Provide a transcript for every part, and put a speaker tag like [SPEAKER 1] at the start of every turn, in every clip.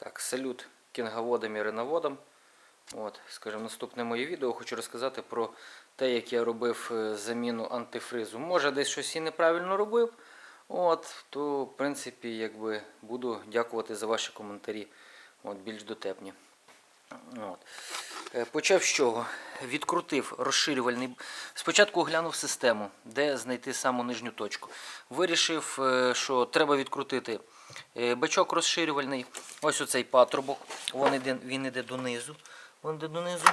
[SPEAKER 1] Так, салют кінговодам і риноводам. От, скажімо, наступне моє відео хочу розказати про те, як я робив е, заміну антифризу. Може, десь щось і неправильно робив. От, то, в принципі, якби буду дякувати за ваші коментарі. От, більш дотепні. От. Е, Почав з чого? Відкрутив розширювальний. Спочатку оглянув систему, де знайти саму нижню точку. Вирішив, е, що треба відкрутити е, бачок розширювальний. Ось оцей патрубок. Вон іде, він іде донизу. Вон іде донизу.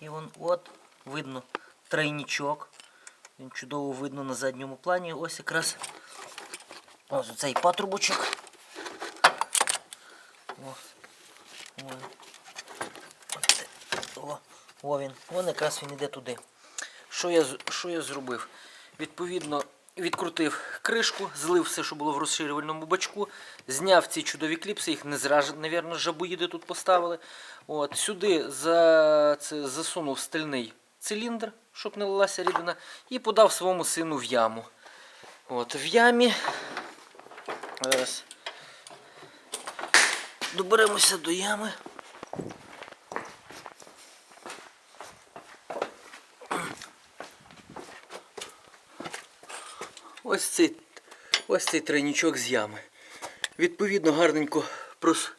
[SPEAKER 1] І вон от видно тройнічок. Він чудово видно на задньому плані. Ось якраз ось оцей патрубочок. О, ой. Оце. О, він. Вон якраз він іде туди. Що я, що я зробив? Відповідно, відкрутив кришку, злив все, що було в розширювальному бачку, зняв ці чудові кліпси, їх не зраж, навірно, жабоїди тут поставили. От, сюди за, це, засунув стальний циліндр, щоб не лилася рідина, і подав своєму сину в яму. От, в ямі. Доберемося до ями. Ось цей, ось цей тройнічок з ями. Відповідно, гарненько, прос,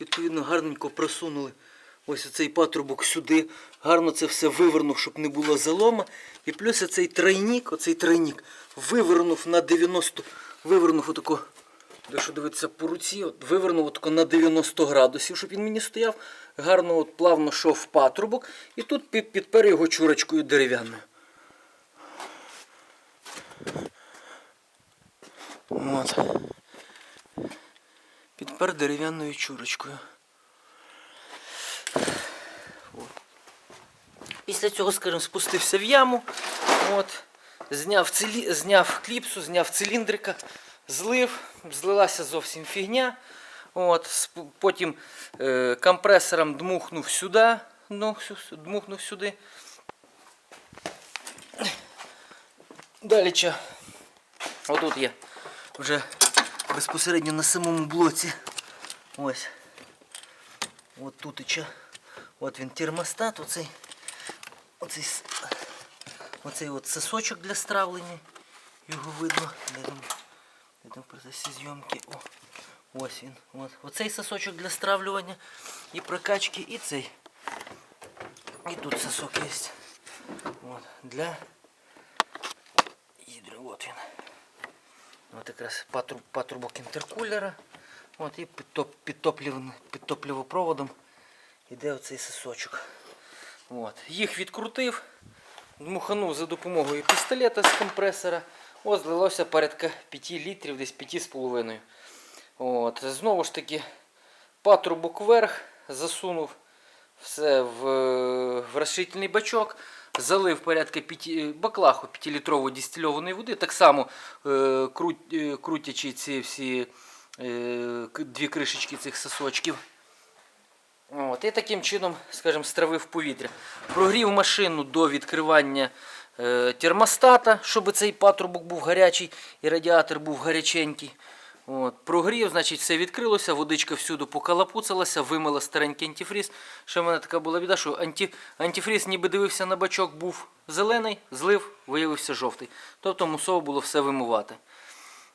[SPEAKER 1] відповідно, гарненько просунули ось цей патрубок сюди. Гарно це все вивернув, щоб не було залома. І плюс цей тройнік, оцей тройнік вивернув на 90, вивернув отако, якщо дивитися по руці, от, вивернув отако на 90 градусів, щоб він мені стояв. Гарно от, плавно йшов патрубок. І тут під, підпер його чурочкою дерев'яною. От. Підпер дерев'яною чурочкою. От. Після цього, скажімо, спустився в яму. От. Зняв, цилі... зняв кліпсу, зняв циліндрика, злив, злилася зовсім фігня. От. Потім е, компресором дмухнув сюди, ну, дмухнув сюди. Далі. Отут є вже безпосередньо на самому блоці. Ось. От тут іще. От він термостат, оцей. Оцей, оцей от сосочок для стравлення. Його видно. Де там, де зйомки. О, ось він. От. Оцей сосочок для стравлювання і прокачки, і цей. І тут сосок є. От. Для гідро. От він. От якраз патрубок інтеркулера. От і підтоп, підтоплюван- підтоплювопроводом іде оцей сосочок. От. Їх відкрутив, дмуханув за допомогою пістолета з компресора. Ось злилося порядка 5 літрів, десь 5,5. От. Знову ж таки, патрубок вверх, засунув все в, в розширительний бачок, залив порядка 5, баклаху 5-літрової дистильованої води, так само е, крут, е, крутячи ці всі е, дві кришечки цих сосочків. От, і таким чином, скажімо, стравив повітря. Прогрів машину до відкривання е, термостата, щоб цей патрубок був гарячий і радіатор був гаряченький. От, прогрів, значить, все відкрилося, водичка всюди покалапуцалася, вимила старенький антифріз. Ще в мене така була біда, що анті, антифріз ніби дивився на бачок, був зелений, злив, виявився жовтий. Тобто мусово було все вимивати.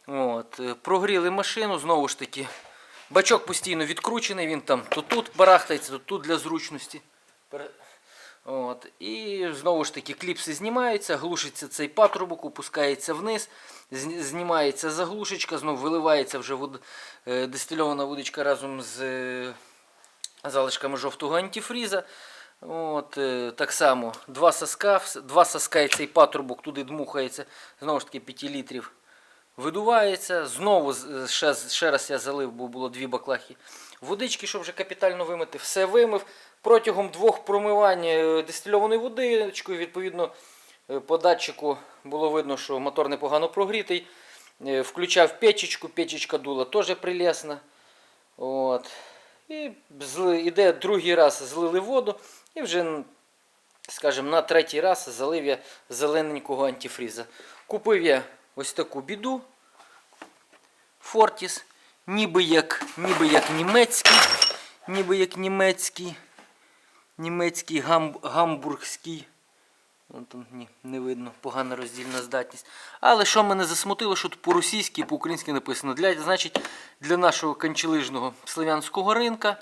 [SPEAKER 1] От, прогріли машину, знову ж таки. Бачок постійно відкручений, він там то тут барахтається, то тут для зручності. От. І знову ж таки кліпси знімаються, глушиться цей патрубок, опускається вниз, знімається заглушечка, знову виливається вже вод... е, дистильована водичка разом з е, залишками жовтого антифріза. От, е, так само два соска, два соска і цей патрубок туди дмухається, знову ж таки 5 літрів видувається. Знову ще, ще раз я залив, бо було дві баклахи водички, щоб вже капітально вимити. Все вимив. Протягом двох промивань е, дистильованою водичкою, відповідно, е, по датчику було видно, що мотор непогано прогрітий. Е, Включав печечку, печечка дула теж прелесна. От. І зли, іде другий раз злили воду і вже скажімо, на третій раз залив я зелененького антифріза. Купив я ось таку біду Фортіс. ніби як, ніби як німецький, ніби як німецький, німецький гам, гамбургський. Вон там ні, не видно, погана роздільна здатність. Але що мене засмутило, що тут по-російськи і по-українськи написано. Для, значить, для нашого канчелижного слов'янського ринка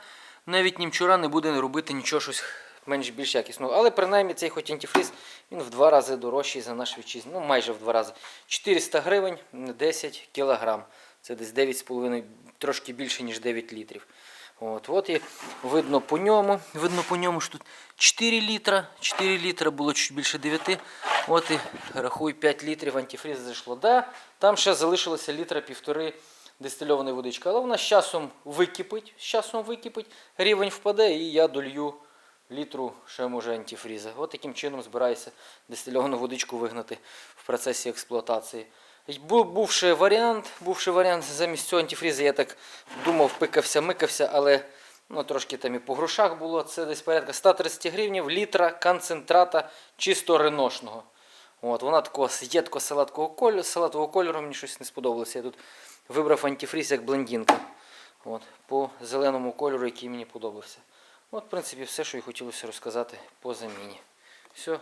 [SPEAKER 1] навіть німчура не буде робити нічого щось менш більш якісного. Але принаймні цей хоч антифриз він в два рази дорожчий за наш вітчизний. Ну, майже в два рази. 400 гривень 10 кілограм. Це десь 9,5, трошки більше, ніж 9 літрів. От, от і видно по ньому, видно по ньому, що тут 4 літра, 4 літра було чуть більше 9. От і рахуй 5 літрів антифріз зайшло. Да, там ще залишилося літра півтори дистильованої водички. Але вона з часом википить, з часом википить, рівень впаде і я долью літру ще може антифріза. От таким чином збираюся дистильовану водичку вигнати в процесі експлуатації. І Був, був ще варіант, був ще варіант замість цього антифріза, я так думав, пикався, микався, але ну, трошки там і по грошах було. Це десь порядка 130 гривнів літра концентрата чисто реношного. От, вона такого єдко салаткового кольору, салатового кольору мені щось не сподобалося. Я тут вибрав антифріз як блондинка. От, по зеленому кольору, який мені подобався. От, в принципі, все, що і хотілося розказати по заміні. Все.